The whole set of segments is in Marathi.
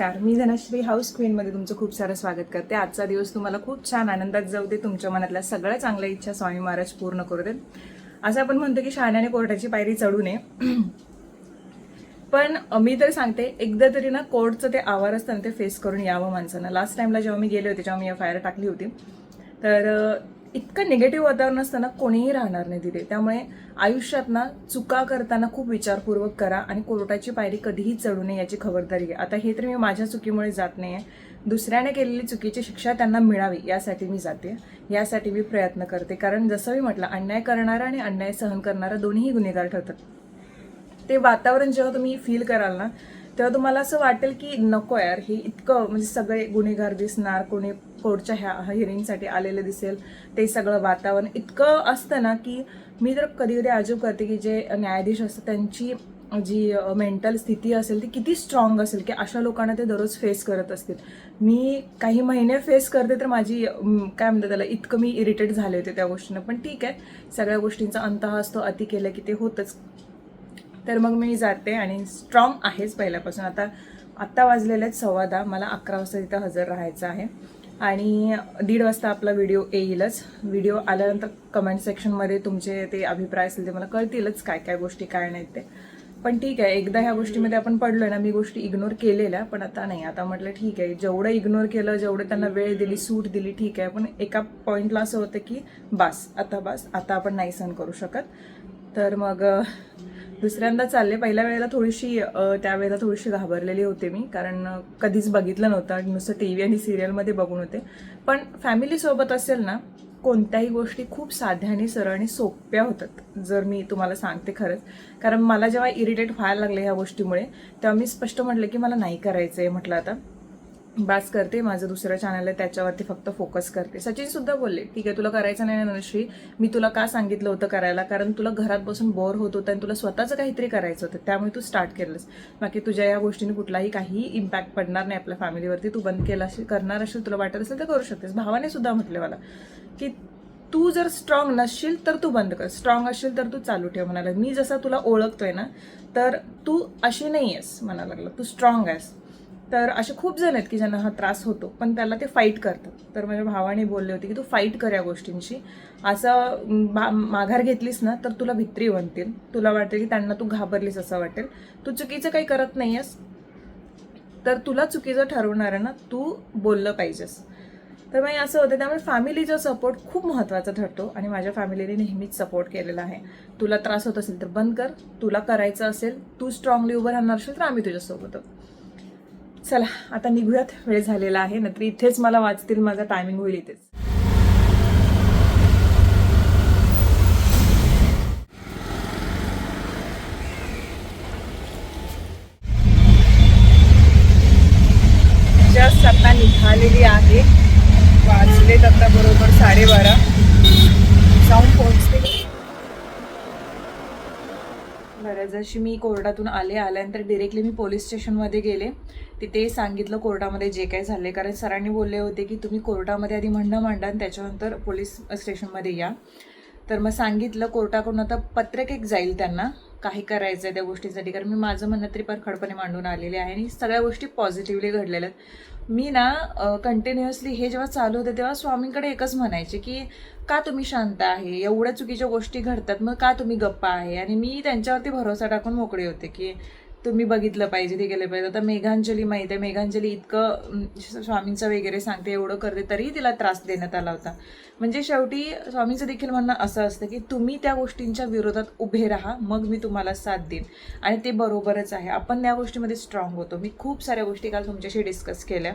नमस्कार. मी धनश्री हाऊस क्वीनमध्ये तुमचं खूप सारं स्वागत करते. आजचा दिवस तुम्हाला खूप छान आनंदात जाऊ दे. तुमच्या मनातल्या सगळ्या चांगल्या इच्छा स्वामी महाराज पूर्ण करू देत. असं आपण म्हणतो की शहाण्याने कोर्टाची पायरी चढू नये. पण मी तर सांगते एकदा तरी ना कोर्टचं ते आवार असतं ना ते फेस करून यावं माणसानं. लास्ट टाईमला जेव्हा मी गेले होते जेव्हा मी एफ आय आर टाकली होती. तर इतकं निगेटिव्ह वातावरण असताना कोणीही राहणार नाही तिथे. त्यामुळे आयुष्यात ना चुका करताना खूप विचारपूर्वक करा आणि कोर्टाची पायरी कधीही चढू नये याची खबरदारी घ्या. आता हे तर मी माझ्या चुकीमुळे जात नाही आहे दुसऱ्याने केलेली चुकीची शिक्षा त्यांना मिळावी यासाठी मी जाते. यासाठी मी प्रयत्न करते. कारण जसं मी म्हटलं अन्याय करणारा आणि अन्याय सहन करणारा दोन्हीही गुन्हेगार ठरतात. ते वातावरण जेव्हा तुम्ही फील कराल ना तेव्हा तुम्हाला असं वाटेल की नको यार हे इतकं म्हणजे सगळे गुन्हेगार दिसणार कोणी कोर्टच्या ह्या हिअरिंगसाठी आलेलं दिसेल ते सगळं वातावरण. इतकं असतं ना की मी तर कधी कधी अजूब करते की जे न्यायाधीश असतात त्यांची जी मेंटल स्थिती असेल ती किती स्ट्रॉंग असेल की अशा लोकांना ते दररोज फेस करत असतील. मी काही महिने फेस करते तर माझी काय म्हणतात त्याला इतकं मी इरिटेट झाले होते त्या गोष्टीनं. पण ठीक आहे सगळ्या गोष्टींचा अंत हा असतो अति केलं की ते होतंच. तर मग मी जाते आणि स्ट्रॉंग आहेच पहिल्यापासून. आता आत्ता वाजलेले आहेत सव्वा दहा. मला अकरा वाजता तिथं हजर राहायचं आहे. आणि दीड वाजता आपला व्हिडिओ येईलच. व्हिडिओ आल्यानंतर कमेंट सेक्शनमध्ये तुमचे ते अभिप्राय असेल ते मला कळतीलच काय काय गोष्टी काय नाहीत ते. पण ठीक आहे एकदा ह्या गोष्टीमध्ये आपण पडलोय ना मी गोष्टी इग्नोर केलेल्या पण आता नाही. आता म्हटलं ठीक आहे जेवढं इग्नोर केलं जेवढं त्यांना वेळ दिली सूट दिली ठीक आहे. पण एका पॉईंटला असं होतं की बास आता बास आता आपण नाही सहन करू शकत. तर मग दुसऱ्यांदा चालले. पहिल्या वेळेला थोडीशी त्यावेळेला थोडीशी घाबरलेली होते मी कारण कधीच बघितलं नव्हतं. नुसतं टी व्ही आणि सिरियलमध्ये बघून होते. पण फॅमिलीसोबत असेल ना कोणत्याही गोष्टी खूप साध्या आणि सरळ आणि सोप्या होतात जर मी तुम्हाला सांगते खरंच. कारण मला जेव्हा इरिटेट व्हायला लागले ह्या गोष्टीमुळे तेव्हा मी स्पष्ट म्हटलं की मला नाही करायचं आहे म्हटलं आता. बास करते माझं दुसरं चॅनल आहे त्याच्यावरती फक्त फोकस करते. सचिन सुद्धा बोलले ठीक आहे तुला करायचं नाही ना मी तुला का सांगितलं होतं करायला? कारण तुला घरात बसून बोर होत होतं आणि तुला स्वतःचं काहीतरी करायचं होतं त्यामुळे तू स्टार्ट केलंस. बाकी तुझ्या या गोष्टीने कुठलाही काही इम्पॅक्ट पडणार नाही आपल्या फॅमिलीवरती तू बंद केला असेल करणार असेल तुला वाटत असेल तर करू शकतेस. भावाने सुद्धा म्हटले मला की तू जर स्ट्रॉंग नसशील तर तू बंद कर. स्ट्रॉंग असशील तर तू चालू ठेव म्हणाला. मी जसा तुला ओळखतोय ना तर तू अशी नाही आहेस म्हणायला लागलं. तू स्ट्रॉंग आहेस. तर असे खूप जण आहेत की ज्यांना हा त्रास होतो पण त्याला ते फाईट करतात. तर माझ्या भावाने बोलले होते की तू फाईट कर या गोष्टींशी. असं मा माघार घेतलीस ना तर तुला भित्री बनतील. तुला वाटेल की त्यांना तू घाबरलीस असं वाटेल. तू चुकीचं काही करत नाही आहेस तर तुला चुकीचं ठरवणार आहे ना तू बोललं पाहिजेस. तर मग असं होतं त्यामुळे फॅमिलीचा सपोर्ट खूप महत्त्वाचा ठरतो आणि माझ्या फॅमिलीने नेहमीच सपोर्ट केलेला आहे. तुला त्रास होत असेल तर बंद कर. तुला करायचं असेल तू स्ट्रॉंगली उभं राहणार असेल तर आम्ही तुझ्यासोबत चला आता निघूयात. वेळ झालेला आहे. नंतर इथेच मला वाचतील माझा टायमिंग होईल इथेच. जस्ट आता निघालेली आहे. वाजलेत आता बरोबर साडेबारा. जाऊन पोहोचते बरं जशी मी कोर्टातून आले आल्यानंतर डिरेक्टली मी पोलीस स्टेशनमध्ये गेले. तिथे सांगितलं कोर्टामध्ये जे काही झाले कारण सरांनी बोलले होते की तुम्ही कोर्टामध्ये आधी म्हणणं मांडा आणि त्याच्यानंतर पोलीस स्टेशनमध्ये या. तर मग सांगितलं कोर्टाकडून आता पत्रक एक जाईल त्यांना काही करायचं आहे त्या गोष्टीसाठी. कारण मी माझं म्हणणं तरी परखडपणे मांडून आलेले आहे आणि सगळ्या गोष्टी पॉझिटिव्हली घडलेल्या आहेत. मी ना कंटिन्युअसली हे जेव्हा चालू होते तेव्हा स्वामींकडे एकच म्हणायचे की का तुम्ही शांत आहे? एवढ्या चुकीच्या गोष्टी घडतात मग का तुम्ही गप्पा आहे? आणि मी त्यांच्यावरती भरोसा टाकून मोकळे होते की तुम्ही बघितलं पाहिजे ते केलं पाहिजे. आता मेघांजली माहिती आहे मेघांजली इतकं स्वामींचं वगैरे सांगते एवढं करते तरीही तिला त्रास देण्यात आला होता. म्हणजे शेवटी स्वामींचं देखील म्हणणं असं असतं की तुम्ही त्या गोष्टींच्या विरोधात उभे राहा मग मी तुम्हाला साथ देईन. आणि ते बरोबरच आहे. आपण त्या गोष्टीमध्ये स्ट्रॉंग होतो. मी खूप साऱ्या गोष्टी काल तुमच्याशी डिस्कस केल्या.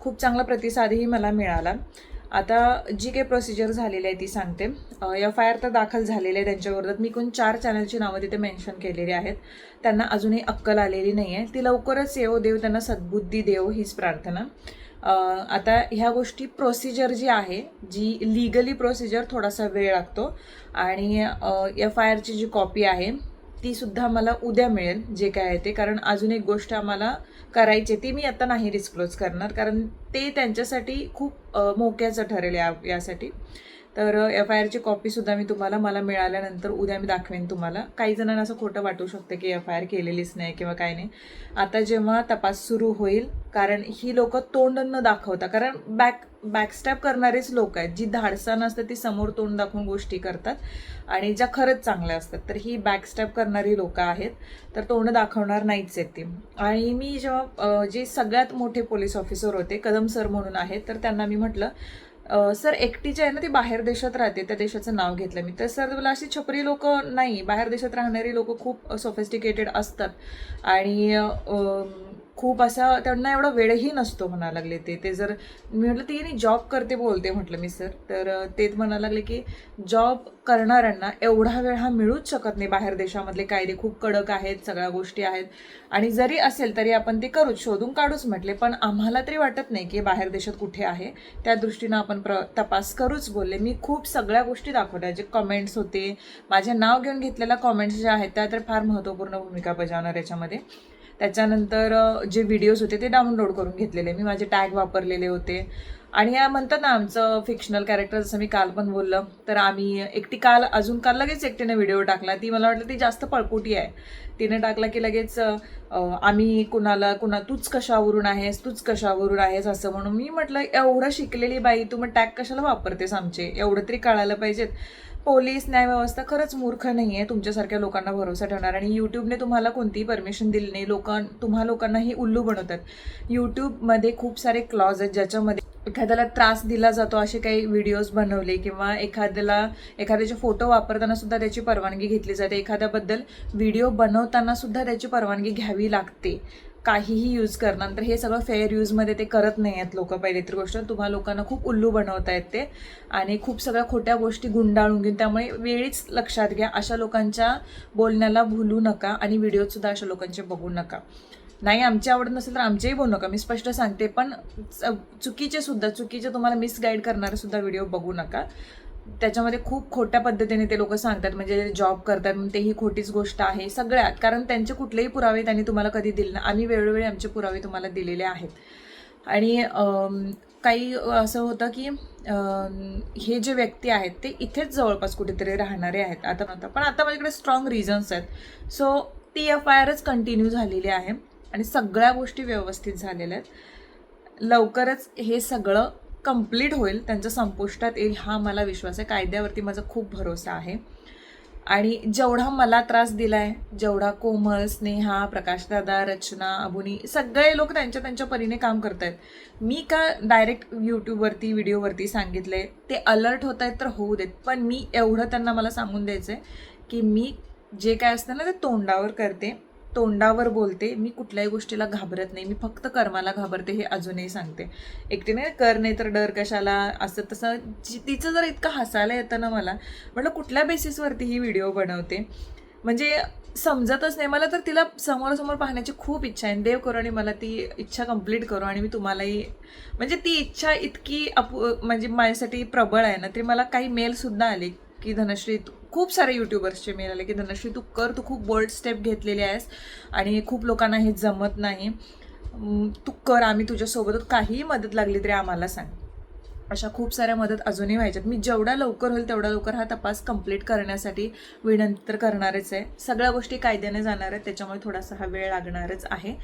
खूप चांगला प्रतिसादही मला मिळाला. आता जी काही प्रोसिजर झालेली आहे ती सांगते. एफ आय आर तर दाखल झालेले आहे त्यांच्याविरोधात मी कोण चार चॅनलची नावं तिथे मेन्शन केलेली आहेत. त्यांना अजूनही अक्कल आलेली नाही आहे ती लवकरच येवो देव त्यांना सद्बुद्धी देव हीच प्रार्थना. आता ह्या गोष्टी प्रोसिजर जी आहे जी लिगली प्रोसिजर थोडासा वेळ लागतो. आणि एफ आय आरची जी कॉपी आहे ती सुद्धा मला उद्या मिळेल जे काय आहे ते. कारण अजून एक गोष्ट आम्हाला करायची आहे, ती मी आता नाही डिस्क्लोज करणार. कारण ते त्यांच्यासाठी खूप मोक्याचं ठरेल या यासाठी. तर एफ आय आरची कॉपीसुद्धा मी तुम्हाला मला मिळाल्यानंतर उद्या मी दाखवेन तुम्हाला. काही जणांना असं खोटं वाटू शकते की एफ आय आर केलेलीच नाही किंवा काय नाही. आता जेव्हा तपास सुरू होईल कारण ही लोक तोंड न दाखवता कारण बॅक बॅकस्टॅप करणारेच लोक आहेत. जी धाडसानं असतात ती समोर तोंड दाखवून गोष्टी करतात आणि ज्या खरंच चांगल्या असतात. तर ही बॅकस्टॅप करणारी लोक आहेत. तर तोंड दाखवणार नाहीच आहेत ती. आणि मी जेव्हा जे सगळ्यात मोठे पोलीस ऑफिसर होते कदम सर म्हणून आहेत तर त्यांना मी म्हटलं सर एकटी जी आहे ना ती बाहेर देशात राहते त्या देशाचं नाव घेतलं मी. तर सर मला अशी छपरी लोक नाही. बाहेर देशात राहणारी लोक खूप सोफिस्टिकेटेड असतात. आणि खूप असं त्यांना एवढा वेळही नसतो म्हणा लागले ते. ते जर मी म्हटलं ती जॉब करते बोलते म्हटलं मी सर. तर तेच म्हणा लागले की जॉब करणाऱ्यांना एवढा वेळ हा मिळूच शकत नाही बाहेर देशामधले कायदे. खूप कडक आहेत सगळ्या गोष्टी आहेत. आणि जरी असेल तरी आपण ते करूच शोधून काढूच म्हटले. पण आम्हाला तरी वाटत नाही की बाहेर देशात कुठे आहे. त्या दृष्टीनं आपण प्र तपास करूच बोलले. मी खूप सगळ्या गोष्टी दाखवल्या जे कमेंट्स होते. माझे नाव घेऊन घेतलेल्या कमेंट्स ज्या आहेत त्या तर फार महत्त्वपूर्ण भूमिका बजावणार याच्यामध्ये. त्याच्यानंतर जे व्हिडिओज होते ते डाउनलोड करून घेतलेले. मी माझे टॅग वापरलेले होते. आणि या म्हणतात ना आमचं फिक्शनल कॅरेक्टर जसं मी काल पण बोललं तर आम्ही एकटी काल अजून काल लगेच एकटीने व्हिडिओ टाकला. ती मला वाटलं ती जास्त पळपुटी आहे. तिने टाकला की लगेच आम्ही कुणाला कुणा तूच कशावरून आहेस? तूच कशावरून आहेस? असं म्हणून मी म्हटलं एवढं शिकलेली बाई तू मग टॅग कशाला वापरतेस आमचे? एवढं तरी कळायला पाहिजेत. पोलीस न्यायव्यवस्था खरंच मूर्ख नाही आहे तुमच्यासारख्या लोकांना भरोसा ठेवणार आणि यूट्यूबने तुम्हाला कोणतीही परमिशन दिली नाही. लोकां तुम्हा लोकांनाही उल्लू बनवतात. यूट्यूबमध्ये खूप सारे क्लॉज आहेत ज्याच्यामध्ये एखाद्याला त्रास दिला जातो असे काही व्हिडिओज बनवले किंवा एखाद्याला एखाद्याचे फोटो वापरताना सुद्धा त्याची परवानगी घेतली जाते. एखाद्याबद्दल व्हिडिओ बनवताना सुद्धा त्याची परवानगी घ्यावी लागते. काहीही यूज करणार. तर हे सगळं फेअर यूजमध्ये ते करत नाही आहेत लोक पहिले तर गोष्ट. तुम्हा लोकांना खूप उल्लू बनवत आहेत ते. आणि खूप सगळ्या खोट्या गोष्टी गुंडाळून घेऊन. त्यामुळे वेळीच लक्षात घ्या अशा लोकांच्या बोलण्याला भुलू नका आणि व्हिडिओसुद्धा अशा लोकांचे बघू नका. नाही आमची आवडत नसेल तर आमचेही बोलू नका. मी स्पष्ट सांगते पण च- चुकीचे सुद्धा चुकीचे तुम्हाला मिसगाईड करणारे सुद्धा व्हिडिओ बघू नका. त्याच्यामध्ये खूप खोट्या पद्धतीने ते लोक सांगतात म्हणजे जॉब करतात ते ही खोटीच गोष्ट आहे सगळ्यात. कारण त्यांचे कुठलेही पुरावे त्यांनी तुम्हाला कधी दिले ना आम्ही वेळोवेळी आमचे पुरावे तुम्हाला दिलेले आहेत. आणि काही असं होतं की हे जे व्यक्ती आहेत ते इथेच जवळपास कुठेतरी राहणारे आहेत. आता नव्हतं. पण आता माझ्याकडे स्ट्रॉंग रिझन्स आहेत. सो ती एफ आय आरच कंटिन्यू झालेली आहे. आणि सगळ्या गोष्टी व्यवस्थित झालेल्या आहेत. लवकरच हे सगळं कंप्लीट होईल त्यांचं संपुष्टात येईल हा मला विश्वास आहे. कायद्यावरती माझा खूप भरोसा आहे. आणि जेवढा मला त्रास दिला आहे जेवढा कोमल स्नेहा प्रकाशदादा रचना अबुनी सगळे लोक त्यांच्या त्यांच्या परीने काम करत आहेत मी का डायरेक्ट यूट्यूबवरती व्हिडिओवरती सांगितले ते अलर्ट होत आहेत तर होऊ देत. पण मी एवढं त्यांना मला सांगून द्यायचं आहे की मी जे काय असतं ना ते तोंडावर करते. तोंडावर बोलते मी कुठल्याही गोष्टीला घाबरत नाही मी फक्त कर्माला घाबरते हे अजूनही सांगते. एकटीने कर नाही तर डर कशाला? असं तसं तिचं जर इतकं हसायला येतं ना मला. म्हटलं कुठल्या बेसिसवरती ही व्हिडिओ बनवते? म्हणजे समजतच नाही. मला तर तिला समोरासमोर पाहण्याची खूप इच्छा आहे. देव करू आणि मला ती इच्छा कंप्लीट करू आणि मी तुम्हालाही म्हणजे ती इच्छा इतकी अपू म्हणजे माझ्यासाठी प्रबळ आहे ना तरी मला काही मेलसुद्धा आले की धनश्री तू खूप सारे युट्यूबर्सचे मेल आले की धनश्री तू कर तू खूप बोल्ड स्टेप घेतलेली आहेस आणि खूप लोकांना हे जमत नाही. तू कर आम्ही तुझ्यासोबत काहीही मदत लागली तरी आम्हाला सांग. अशा खूप साऱ्या मदत अजूनही व्हायच्यात. मी जेवढा लवकर होईल तेवढा लवकर हा तपास कंप्लीट करण्यासाठी विनंती तर करणारच आहे. सगळ्या गोष्टी कायद्याने जाणार आहेत त्याच्यामुळे थोडासा हा वेळ लागणारच आहे.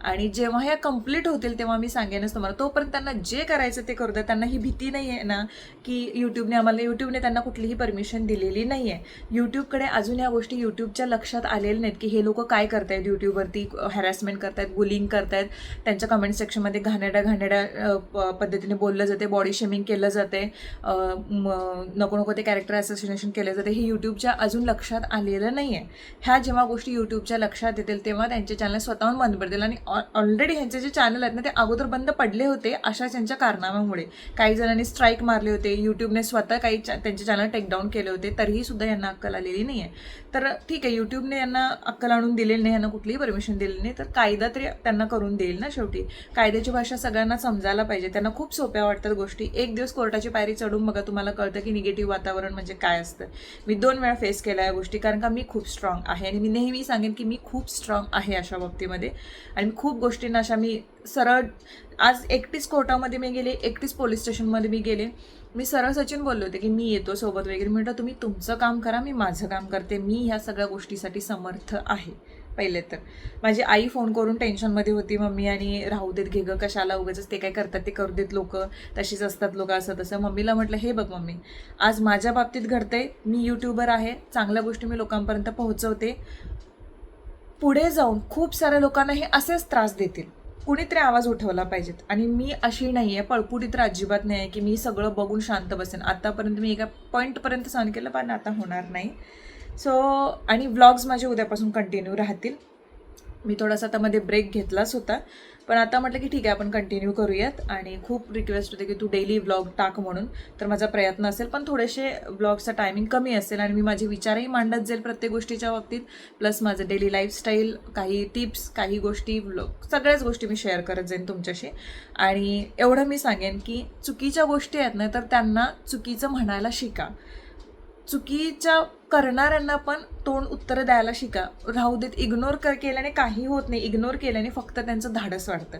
आणि जेव्हा ह्या कंप्लीट होतील तेव्हा मी सांगेनच तुम्हाला तोपर्यंत त्यांना जे करायचं ते करू द्या. त्यांना ही भीती नाही आहे ना की यूट्यूबने आम्हाला यूट्यूबने त्यांना कुठलीही परमिशन दिलेली नाही आहे यूट्यूबकडे अजून या गोष्टी यूट्यूबच्या लक्षात आलेल्या नाहीत की हे लोक काय करतायत यूट्यूबवरती हॅरॅसमेंट करतायत बुलिंग करतायत. त्यांच्या कमेंट सेक्शनमध्ये घाणेड्या घाणेड्या प- पद्धतीने बोललं जाते बॉडी शेमिंग केलं जाते नको नको ते कॅरेक्टर असोसिएशन केलं जाते हे यूट्यूबच्या अजून लक्षात आलेलं नाही आहे ह्या जेव्हा गोष्टी यूट्यूबच्या लक्षात येतील तेव्हा त्यांचे चॅनल स्वतःहून बंद पडतील. आणि ऑलरेडी ह्यांचे जे चॅनल आहेत ना ते अगोदर बंद पडले होते अशा त्यांच्या कारनाम्यामुळे. काही जणांनी स्ट्राईक मारले होते. यूट्यूबने स्वतः काही त्यांचे चॅनल टेकडाऊन केले होते. तरीही सुद्धा यांना अक्कल आलेली नाही आहे तर ठीक आहे यूट्यूबने यांना अक्कल आणून दिलेली नाही यांना कुठलीही परमिशन दिलेली नाही. तर कायदा तरी त्यांना करून देईल ना शेवटी. कायद्याची भाषा सगळ्यांना समजायला पाहिजे. त्यांना खूप सोप्या वाटतात गोष्टी. एक दिवस कोर्टाची पायरी चढून बघा तुम्हाला कळतं की निगेटिव्ह वातावरण म्हणजे काय असतं. मी दोन वेळा फेस केल्या या गोष्टी कारण का मी खूप स्ट्रॉंग आहे आणि मी नेहमी सांगेन की मी खूप स्ट्रॉंग आहे अशा बाबतीमध्ये. आणि खूप गोष्टींना अशा मी सरळ आज एकटीच कोर्टामध्ये मी गेले एकटीच पोलीस स्टेशनमध्ये मी गेले. मी सरळ सचिन बोलले होते की मी येतो सोबत वगैरे. म्हटलं तुम्ही तुमचं काम करा मी माझं काम करते. मी ह्या सगळ्या गोष्टीसाठी समर्थ आहे. पहिले तर. माझी आई फोन करून टेन्शनमध्ये होती मम्मी आणि राहू देत घे गं कशाला उगाच ते काय करतात ते करू देत लोक तशीच असतात लोक असं तसं. मम्मीला म्हटलं हे बघ मम्मी आज माझ्या बाबतीत घडतंय मी यूट्यूबर आहे चांगल्या गोष्टी मी लोकांपर्यंत पोहोचवते. पुढे जाऊन खूप साऱ्या लोकांना हे असेच त्रास देतील. कुणीतरी आवाज उठवला पाहिजेत. आणि मी अशी नाही आहे पळपुटी तर अजिबात नाही आहे की मी सगळं बघून शांत बसेन. आतापर्यंत मी एका पॉईंटपर्यंत सहन केलं पण आता होणार नाही. सो आणि व्लॉग्स माझे उद्यापासून कंटिन्यू राहतील. मी थोडासा आता मध्ये ब्रेक घेतलाच होता. पण आता म्हटलं की ठीक आहे आपण कंटिन्यू करूयात. आणि खूप रिक्वेस्ट होते की तू डेली व्लॉग टाक म्हणून. तर माझा प्रयत्न असेल पण थोडेसे व्लॉगचा टायमिंग कमी असेल आणि मी माझे विचारही मांडत जाईल प्रत्येक गोष्टीच्या बाबतीत. प्लस माझं डेली लाईफस्टाईल काही टिप्स काही गोष्टी व्लॉग सगळ्याच गोष्टी मी शेअर करत जाईन तुमच्याशी. आणि एवढं मी सांगेन की चुकीच्या गोष्टी आहेत ना तर त्यांना चुकीचं म्हणायला शिका. चुकीच्या करणाऱ्यांना पण तोंड उत्तरं द्यायला शिका. राहू देत इग्नोर कर केल्याने काही होत नाही. इग्नोर केल्याने फक्त त्यांचं धाडस वाढतं.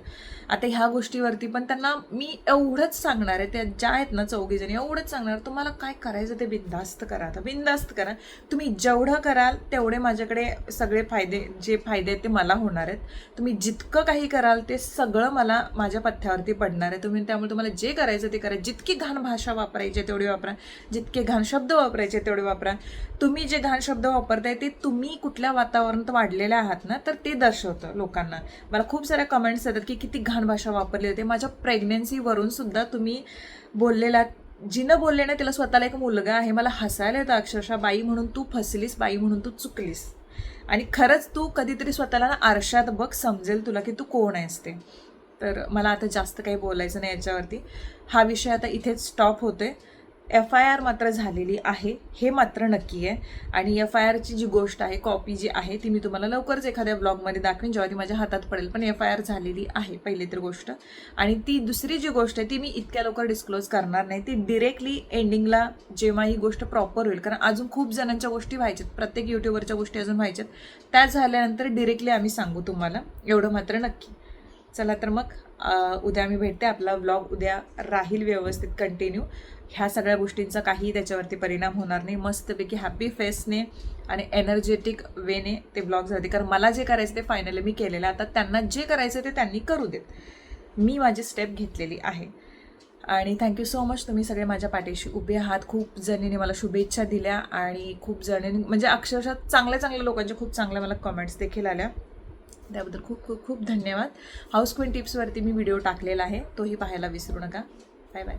आता ह्या गोष्टीवरती पण त्यांना मी एवढंच सांगणार आहे. त्या ज्या आहेत ना चौघीजणी एवढंच सांगणार. तुम्हाला काय करायचं ते बिंदास्त करा. आता बिंदास्त करा. तुम्ही जेवढं कराल तेवढे माझ्याकडे सगळे फायदे जे फायदे आहेत ते मला होणार आहेत. तुम्ही जितकं काही कराल ते सगळं मला माझ्या पथ्यावरती पडणार आहे. तुम्ही त्यामुळे तुम्हाला जे करायचं ते करा. जितकी घाण भाषा वापरायची तेवढी वापरा. जितके घाण शब्द वापरायचे तेवढे वापरा. तुम्ही जे घाण शब्द वापरताय ते तुम्ही कुठल्या वातावरणात वाढलेले आहात ना तर ते दर्शवतं लोकांना. मला खूप साऱ्या कमेंट्स येतात की किती घाण भाषा वापरली होती. माझ्या प्रेग्नेन्सीवरून सुद्धा तुम्ही बोललेला जिनं बोलले ना तिला स्वतःला एक मुलगा आहे. मला हसायला येतं अक्षरशः बाई म्हणून तू फसलीस बाई म्हणून तू चुकलीस. आणि खरंच तू कधीतरी स्वतःला ना आरशात बघ समजेल तुला की तू कोण आहेस ते. तर मला आता जास्त काही बोलायचं नाही याच्यावरती. हा विषय आता इथेच स्टॉप होतोय. एफ आय आर मात्र झालेली आहे हे मात्र नक्की आहे. आणि एफ आय आरची जी गोष्ट आहे कॉपी जी आहे ती मी तुम्हाला लवकरच एखाद्या ब्लॉगमध्ये दाखवेन जेव्हा ती माझ्या हातात पडेल. पण एफ आय आर झालेली आहे पहिली तर गोष्ट. आणि ती दुसरी जी गोष्ट आहे ती मी इतक्या लवकर डिस्क्लोज करणार नाही. ती डिरेक्टली एंडिंगला जेव्हा ही गोष्ट प्रॉपर होईल कारण अजून खूप जणांच्या गोष्टी व्हायच्यात प्रत्येक यूट्यूबरच्या गोष्टी अजून व्हायच्यात. त्या झाल्यानंतर डिरेक्टली आम्ही सांगू तुम्हाला. एवढं मात्र नक्की. चला तर मग उद्या मी भेटते. आपला व्लॉग उद्या राहील व्यवस्थित कंटिन्यू ह्या सगळ्या गोष्टींचा काही त्याच्यावरती परिणाम होणार नाही. मस्तपैकी हॅपी फेसने आणि एनर्जेटिक वेने ते ब्लॉग जाते कारण मला जे करायचं ते फायनली मी केलेलं आता त्यांना जे करायचं ते त्यांनी करू देत. मी माझी स्टेप घेतलेली आहे. आणि थँक्यू सो मच तुम्ही सगळे माझ्या पाठीशी उभे आहात. खूप जणींनी मला शुभेच्छा दिल्या आणि खूप जणींनी म्हणजे अक्षरशः चांगल्या चांगल्या लोकांच्या खूप चांगल्या मला कमेंट्स देखील आल्या. त्याबद्दल खूप खूप खूप धन्यवाद. हाऊस क्वीन टिप्सवरती मी व्हिडिओ टाकलेला आहे. तोही पाहायला विसरू नका. Bye bye